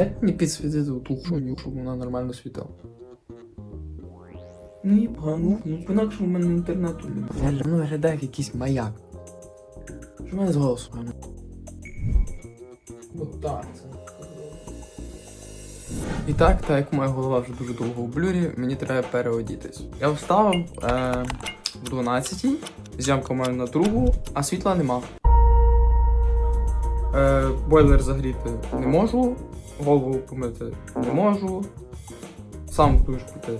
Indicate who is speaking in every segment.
Speaker 1: Як мені підсвітити ту хуйню, щоб вона нормально світила? Ну і погано, ну інакше в мене інтернету немає. Я ну виглядає як якийсь маяк. Що в мене з голосом? погано? Так це. І так, так як моя голова вже дуже довго в блюрі, мені треба переодітись. Я встав е, в 12-й, зйомка маю на другу, а світла нема. Е, бойлер загріти не можу, голову помити не можу, сам в душ піти.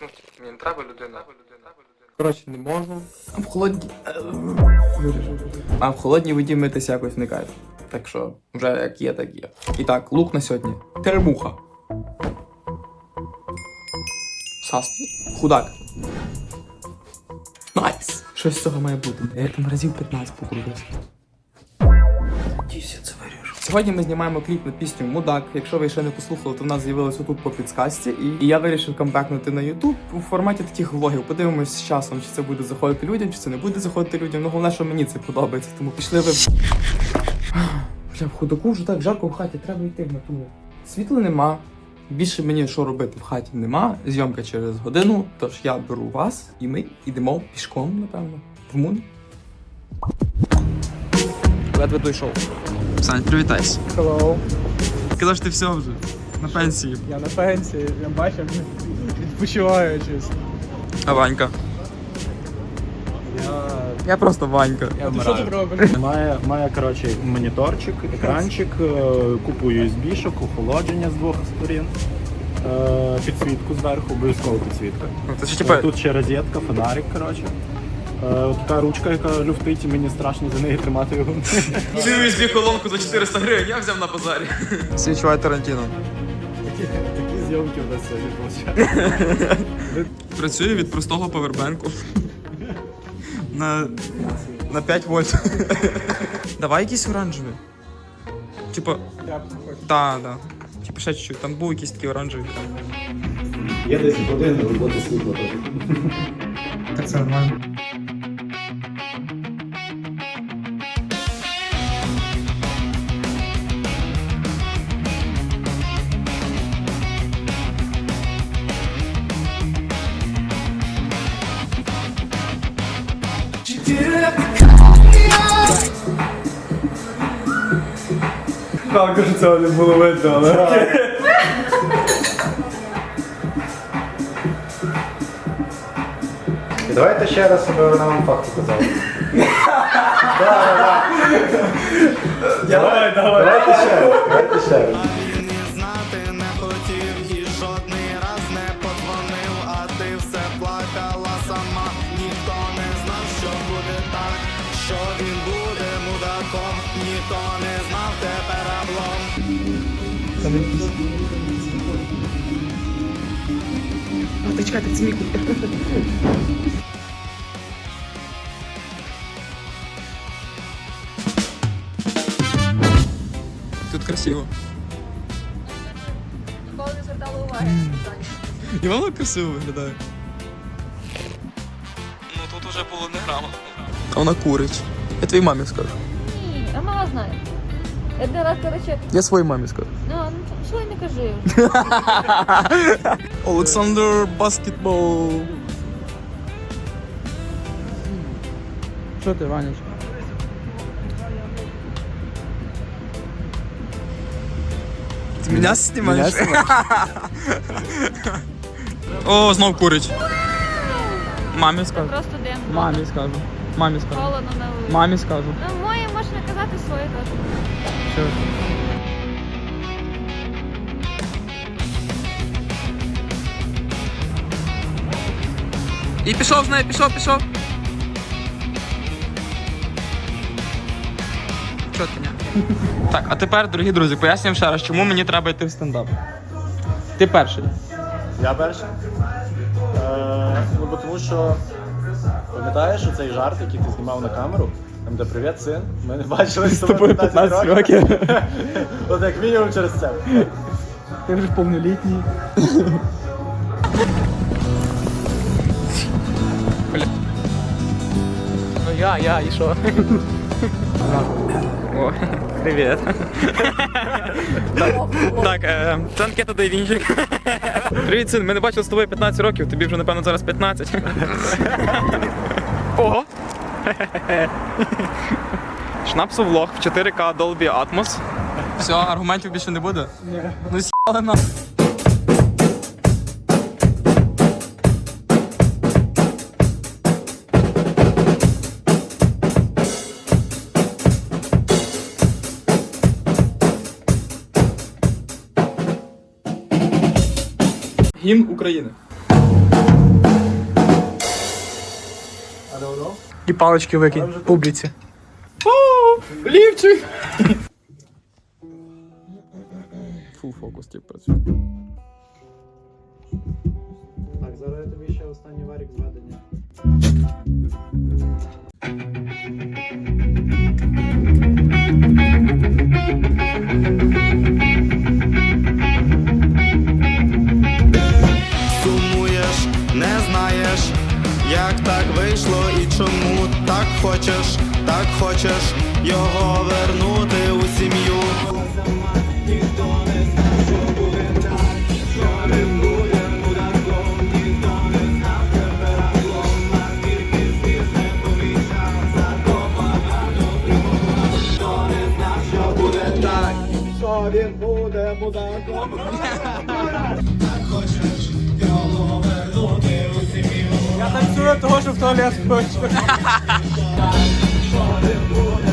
Speaker 1: Ну, мені не треба людина. Коротше, не можу. А в холодній. А в холодній воді митись якось не кайф. Так що, вже як є, так є. І так, лук на сьогодні. Теремуха. Сасний. Худак. Найс! Щось з цього має бути. Я там разів 15 покрутився. Сьогодні ми знімаємо кліп на пісню Мудак. Якщо ви ще не послухали, то в нас з'явилося тут по підсказці. І, я вирішив камбекнути на YouTube у форматі таких влогів. Подивимось з часом, чи це буде заходити людям, чи це не буде заходити людям. Ну головне, що мені це подобається. Тому пішли ви. Бля, в худаку вже так жарко в хаті, треба йти в натуру. Світла нема. Більше мені що робити в хаті нема. Зйомка через годину. Тож я беру вас і ми йдемо пішком, напевно. В мун. Ледве дійшов. Сань, привітайся.
Speaker 2: Hello.
Speaker 1: Казав, що ти все вже. На пенсії.
Speaker 2: Я на пенсії, я бачив, відпочиваю чесно.
Speaker 1: А Ванька?
Speaker 3: Я,
Speaker 1: Я просто Ванька.
Speaker 3: я
Speaker 2: Ти що тут робиш?
Speaker 3: Має, має коротше моніторчик, екранчик, е, купу USB-шок, охолодження з двох сторін, е, підсвітку зверху, обов'язково підсвітка.
Speaker 1: Ну, Це ж типа.
Speaker 3: Тут ще розетка, фонарик, коротше. Е, така ручка, яка люфтить, і мені страшно за неї тримати його.
Speaker 1: Цю USB колонку за 400 гривень я взяв на базарі. Всі відчувають Тарантіно.
Speaker 3: Такі, такі зйомки в нас сьогодні виходять.
Speaker 1: Працює від простого павербенку. На, на 5 вольт. Давай якийсь оранжевий. Типа,
Speaker 2: Я
Speaker 1: да, да. Типа ще чуть-чуть. Там був якийсь такий оранжевий.
Speaker 3: Є 10 годин роботи світла.
Speaker 1: Так це нормально.
Speaker 2: Що цього не було видно, але.
Speaker 3: І давайте ще раз, щоб вона вам факт показала.
Speaker 2: Давай, давай.
Speaker 3: Давайте ще раз, давайте ще раз.
Speaker 4: Що він буде мудаком, ніхто не знав тепер облом.
Speaker 1: Ти чекайте, це мій Тут красиво.
Speaker 5: Ніколи не звертала уваги.
Speaker 1: І воно красиво виглядає. Ну тут уже було не грамотно. А вона курить. Я твоїй мамі скажу.
Speaker 5: Ні, а мама знає. Я один раз, коротше,
Speaker 1: Я своїй мамі скажу.
Speaker 5: ну, ну що й не кажи вже.
Speaker 1: Олександр баскетбол. Що ти, Ванечка? Ти мене знімаєш? О, знов курить. Мамі
Speaker 5: Це
Speaker 1: скажу.
Speaker 5: просто дим.
Speaker 1: Мамі скажу. Мамі скажу.
Speaker 5: Холодно на вулиці.
Speaker 1: Мамі скажу.
Speaker 5: Ну, моє можна казати своє теж.
Speaker 1: Що? І пішов з нею, пішов, пішов. Ти ня? Так, а тепер, дорогі друзі, пояснюємо ще раз, чому мені треба йти в стендап. Ти перший.
Speaker 3: Я перший. Е, ну, бо тому що пам'ятаєш цей жарт, який ти знімав на камеру? Там де привіт, син. Ми не бачились з тобою 15 років. От як мінімум через це.
Speaker 2: Ти вже повнолітній.
Speaker 1: Ну я, я, і що? О. Привіт. Так, е, це анкета до Вінчик. Привіт, син, ми не бачили з тобою 15 років, тобі вже, напевно, зараз 15. Ого! Шнапсу влог в 4К Dolby Atmos. Все, аргументів більше не буде? Ні. Ну с'яли на. Гімн України.
Speaker 2: І палички викинь публіці.
Speaker 1: Лівчик! Фул фокус тип працює.
Speaker 3: Так, зараз я тобі ще останній варік зведення.
Speaker 4: Знаєш, як так вийшло і чому так хочеш, так хочеш його вернути у сім'ю.
Speaker 2: Я що в туалет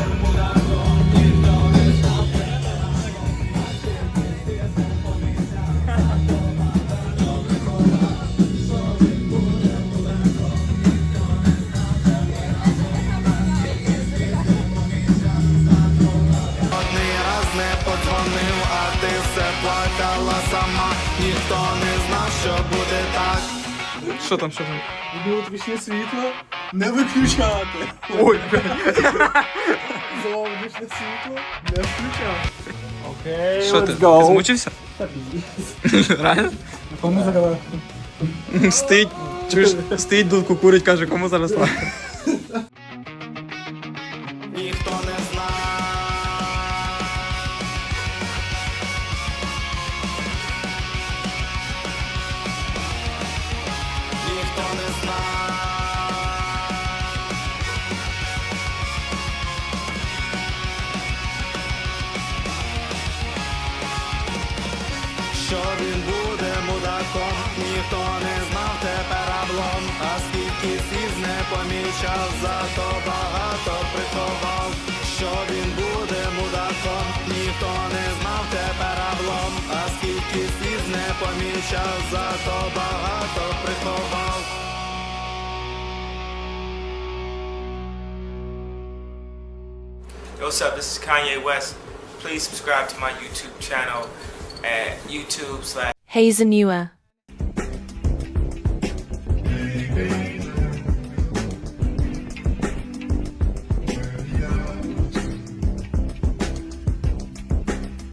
Speaker 4: Що
Speaker 1: там, що там?
Speaker 2: Внутрішнє світло не виключати.
Speaker 1: Ой,
Speaker 2: Зовнішнє світло не включати. Окей,
Speaker 1: що ти? Ти змучився? Реально?
Speaker 2: Кому зараз?
Speaker 1: Стоїть, чуєш, стоїть дудку курить, каже, кому зараз легко.
Speaker 4: Що він буде мудаком, ніхто не знав тепер облом, а скільки сліз не помічав, зато багато приховав. Що він буде мудаком, ніхто не знав тепер облом, а скільки сліз не помічав, зато багато приховав.
Speaker 6: Yo, what's up? This is Kanye West. Please subscribe to my YouTube channel at YouTube slash
Speaker 5: Hazenua.